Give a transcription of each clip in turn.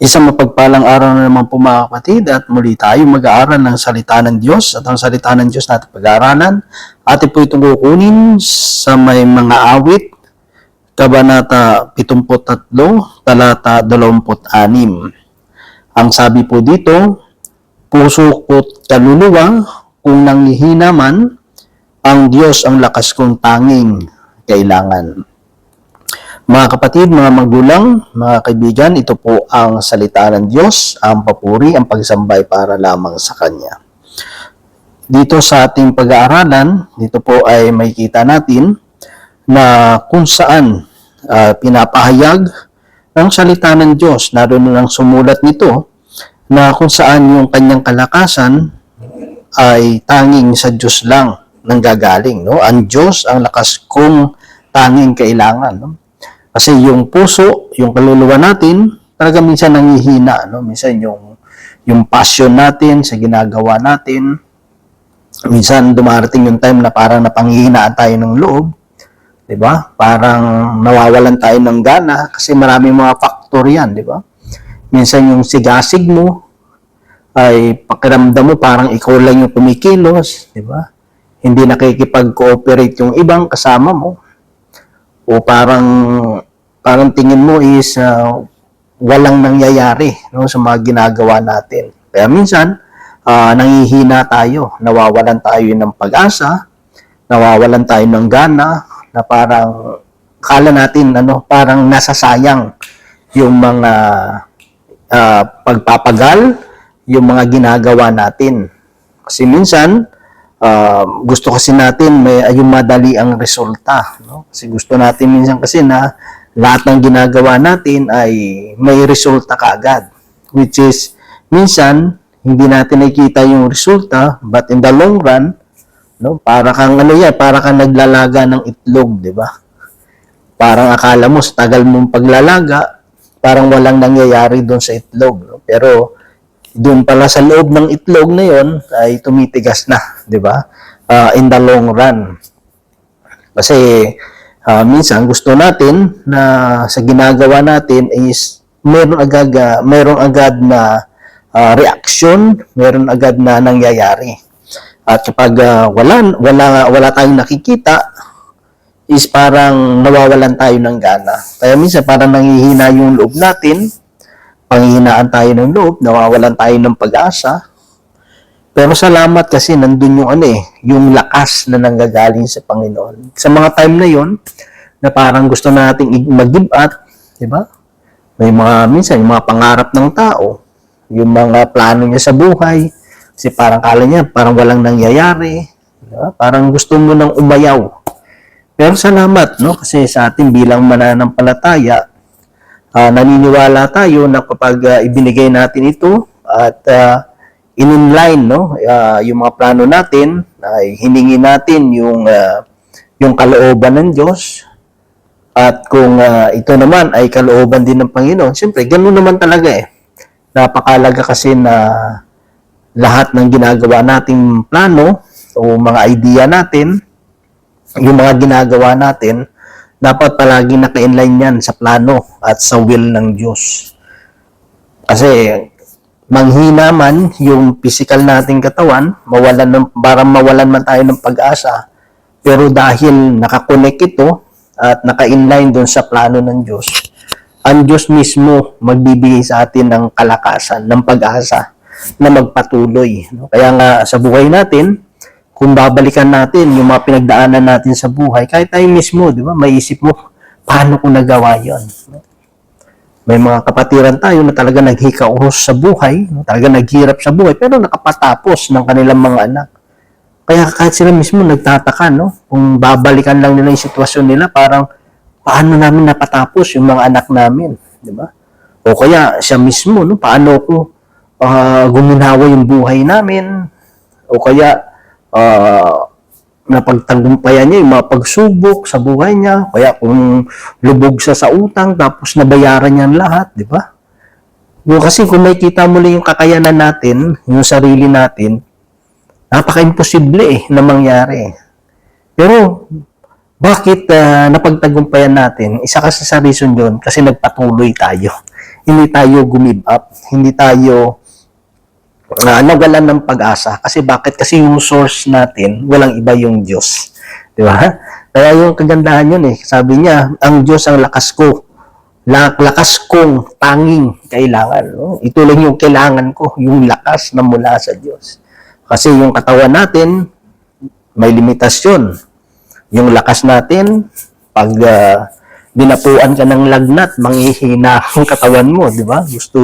Isang mapagpalang araw na naman po mga kapatid at muli tayo mag-aaral ng salita ng Diyos at ang salita ng Diyos natin pag-aaralan. Atin po itong kukunin sa may mga awit, Kabanata 73, talata 26. Ang sabi po dito, Puso ko't kaluluwa, kung nanghihina man, ang Diyos ang lakas kong tanging kailangan. Mga kapatid, mga magulang, mga kaibigan, ito po ang salita ng Diyos, ang papuri, ang pagsambay para lamang sa Kanya. Dito sa ating pag-aaralan, dito po ay makikita natin na kung saan ah, pinapahayag ng salita ng Diyos, naroon lang sumulat nito, na kung saan yung kanyang kalakasan ay tanging sa Diyos lang nanggagaling. No? Ang Diyos ang lakas kong tanging kailangan. No? Kasi yung puso, yung kaluluwa natin, talaga minsan nangihina. No? Minsan yung, yung passion natin sa ginagawa natin, minsan dumarating yung time na parang napanghihinaan tayo ng loob. 'di ba? Parang nawawalan tayo ng gana kasi maraming mga factor 'yan, 'di ba? Minsan yung sigasig mo ay pakiramdam mo parang ikaw lang yung kumikilos, 'di ba? Hindi nakikipag-cooperate yung ibang kasama mo. O parang parang tingin mo is ah, walang nangyayari no sa mga ginagawa natin. Kaya minsan ah, nangihina tayo, nawawalan tayo ng pag-asa, nawawalan tayo ng gana, na parang kala natin ano, parang nasasayang yung mga ah, pagpapagal, yung mga ginagawa natin. Kasi minsan, ah, gusto kasi natin may ay, yung madali ang resulta. No? Kasi gusto natin minsan kasi na lahat ng ginagawa natin ay may resulta kaagad. Which is, minsan, hindi natin nakikita yung resulta, but in the long run, no, para kang ano yan, para kang naglalaga ng itlog, di ba? Parang akala mo sa tagal mong paglalaga, parang walang nangyayari doon sa itlog. No? Pero doon pala sa loob ng itlog na yon ay tumitigas na, di ba? Ah, in the long run. Kasi ah, minsan gusto natin na sa ginagawa natin is meron agad ah, meron agad na ah, reaction, meron agad na nangyayari. At kapag ah, wala wala wala tayong nakikita is parang nawawalan tayo ng gana. Kaya minsan parang nanghihina yung loob natin, panghihinaan tayo ng loob, nawawalan tayo ng pag-asa. Pero salamat kasi nandun yung ano eh, yung lakas na nanggagaling sa Panginoon. Sa mga time na yon na parang gusto nating mag-give up, di ba? May mga, minsan, yung mga pangarap ng tao, yung mga plano niya sa buhay, kasi parang kala niya, parang walang nangyayari, di ba? Parang gusto mo nang umayaw. Pero salamat, no? Kasi sa atin bilang mananampalataya, ah, naniniwala tayo na kapag ah, ibinigay natin ito at uh, in-line, no? ah, yung mga plano natin, ay hiningi natin yung ah, yung kalooban ng Diyos, at kung ah, ito naman ay kalooban din ng Panginoon, siyempre, ganun naman talaga eh. Napakalaga kasi na lahat ng ginagawa nating plano o mga idea natin, yung mga ginagawa natin, dapat palagi naka-inline yan sa plano at sa will ng Diyos. Kasi manghina man yung physical nating katawan, mawalan ng, parang mawalan man tayo ng pag-asa, pero dahil nakakonect ito at naka-inline doon sa plano ng Diyos, ang Diyos mismo magbibigay sa atin ng kalakasan, ng pag-asa na magpatuloy. Kaya nga sa buhay natin, kung babalikan natin yung mga pinagdaanan natin sa buhay, kahit tayo mismo, di ba, maisip mo, paano ko nagawa yon? May mga kapatiran tayo na talaga naghikauros sa buhay, talaga naghirap sa buhay, pero nakapatapos ng kanilang mga anak. Kaya kahit sila mismo nagtataka, no? Kung babalikan lang nila yung sitwasyon nila, parang paano namin napatapos yung mga anak namin, di ba? O kaya siya mismo, no? Paano ko ah, guminawa yung buhay namin? O kaya ah, napagtagumpayan niya yung mga pagsubok sa buhay niya, kaya kung lubog siya sa utang, tapos nabayaran niya lahat, di ba? Yung kasi kung makikita mo lang yung kakayanan natin, yung sarili natin, napaka-imposible eh na mangyari. Pero, bakit ah, napagtagumpayan natin? Isa kasi sa reason yun, kasi nagpatuloy tayo. hindi tayo gumib up, hindi tayo uh, nawalan ng pag-asa. Kasi bakit? Kasi yung source natin, walang iba yung Diyos. Di ba? Kaya yung kagandahan yun eh. Sabi niya, ang Diyos ang lakas ko. La- lakas kong tanging kailangan. No? Ito lang yung kailangan ko, yung lakas na mula sa Diyos. Kasi yung katawan natin, may limitasyon. Yung lakas natin, pag uh, binapuan ka ng lagnat, manghihina ang katawan mo, di ba? Gusto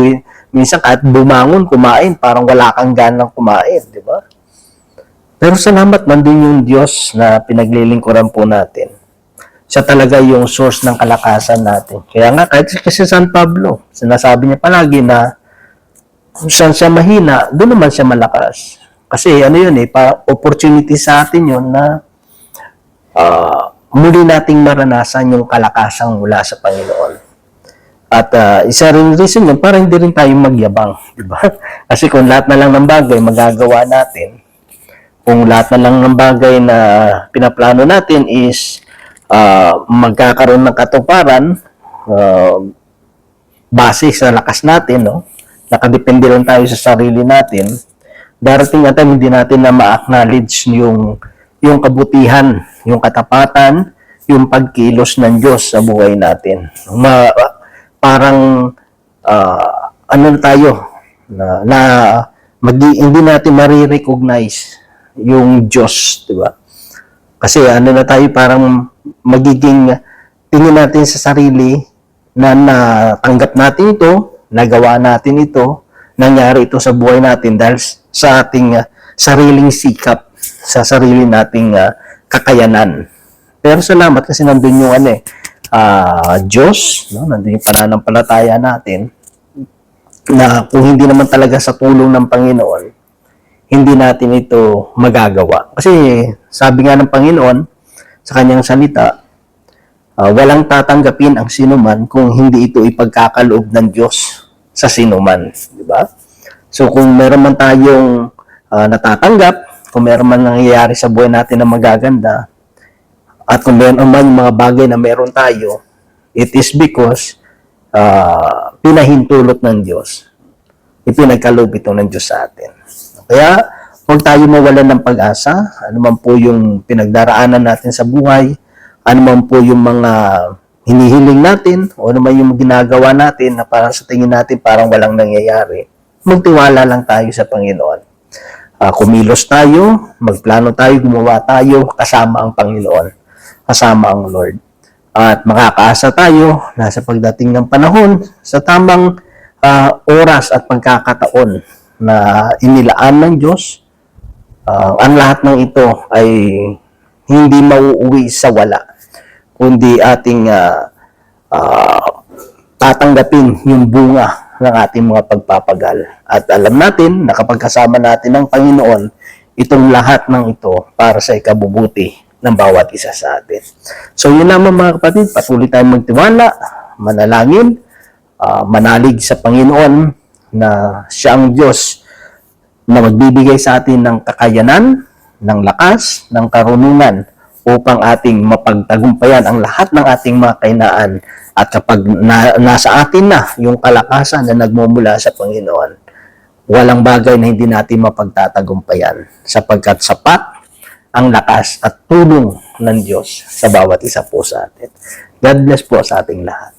minsan kahit bumangon, kumain, parang wala kang ganang kumain, di ba? Pero salamat nandun yung Diyos na pinaglilingkuran po natin. Siya talaga yung source ng kalakasan natin. Kaya nga, kahit kasi San Pablo, sinasabi niya palagi na kung saan siya mahina, doon naman siya malakas. Kasi ano yun eh, pa opportunity sa atin yun na ah, muli nating maranasan yung kalakasan mula sa Panginoon. At ah, isa rin reason yun, para hindi rin tayo magyabang. Di ba? Kasi kung lahat na lang ng bagay magagawa natin, kung lahat na lang ng bagay na pinaplano natin is ah, magkakaroon ng katuparan ah, base sa lakas natin, no? Nakadepende lang tayo sa sarili natin. Darating at time hindi natin na ma-acknowledge yung yung kabutihan, yung katapatan, yung pagkilos ng Diyos sa buhay natin. Ma, parang ah, ano tayo na, na magi, hindi natin marirecognize yung Diyos, di ba? Kasi ano na tayo parang magiging tingin natin sa sarili na natanggap natin ito, nagawa natin ito, nangyari ito sa buhay natin dahil sa ating uh, sariling sikap, sa sarili nating uh, kakayanan. Pero salamat kasi nandun yung ano eh, ah, Diyos, no? nandun yung pananampalataya natin, na kung hindi naman talaga sa tulong ng Panginoon, hindi natin ito magagawa. Kasi sabi nga ng Panginoon sa kanyang salita, ah, walang tatanggapin ang sinuman kung hindi ito ipagkakaloob ng Diyos sa sinuman. Di ba? So kung meron man tayong ah, natatanggap, kung meron man nangyayari sa buhay natin na magaganda, at kung meron man yung mga bagay na meron tayo, it is because ah, pinahintulot ng Diyos. Ipinagkaloob ito ng Diyos sa atin. Kaya, huwag tayo mawalan ng pag-asa. Ano man po yung pinagdaraanan natin sa buhay, ano man po yung mga hinihiling natin, o ano man yung ginagawa natin na parang sa tingin natin parang walang nangyayari, magtiwala lang tayo sa Panginoon. Ah, kumilos tayo, magplano tayo, gumawa tayo, kasama ang Panginoon, kasama ang Lord. At makakaasa tayo na sa pagdating ng panahon, sa tamang ah, oras at pagkakataon na inilaan ng Diyos, ah, ang lahat ng ito ay hindi mauuwi sa wala, kundi ating ah, ah, tatanggapin yung bunga ng ating mga pagpapagal. At alam natin na kapag kasama natin ng Panginoon, itong lahat ng ito para sa ikabubuti ng bawat isa sa atin. So yun naman mga kapatid, patuloy tayong magtiwala, manalangin, ah, manalig sa Panginoon na siya ang Diyos na magbibigay sa atin ng kakayanan, ng lakas, ng karunungan upang ating mapagtagumpayan ang lahat ng ating mga kainaan at kapag na, nasa atin na yung kalakasan na nagmumula sa Panginoon, walang bagay na hindi natin mapagtatagumpayan sapagkat sapat ang lakas at tulong ng Diyos sa bawat isa po sa atin. God bless po sa ating lahat.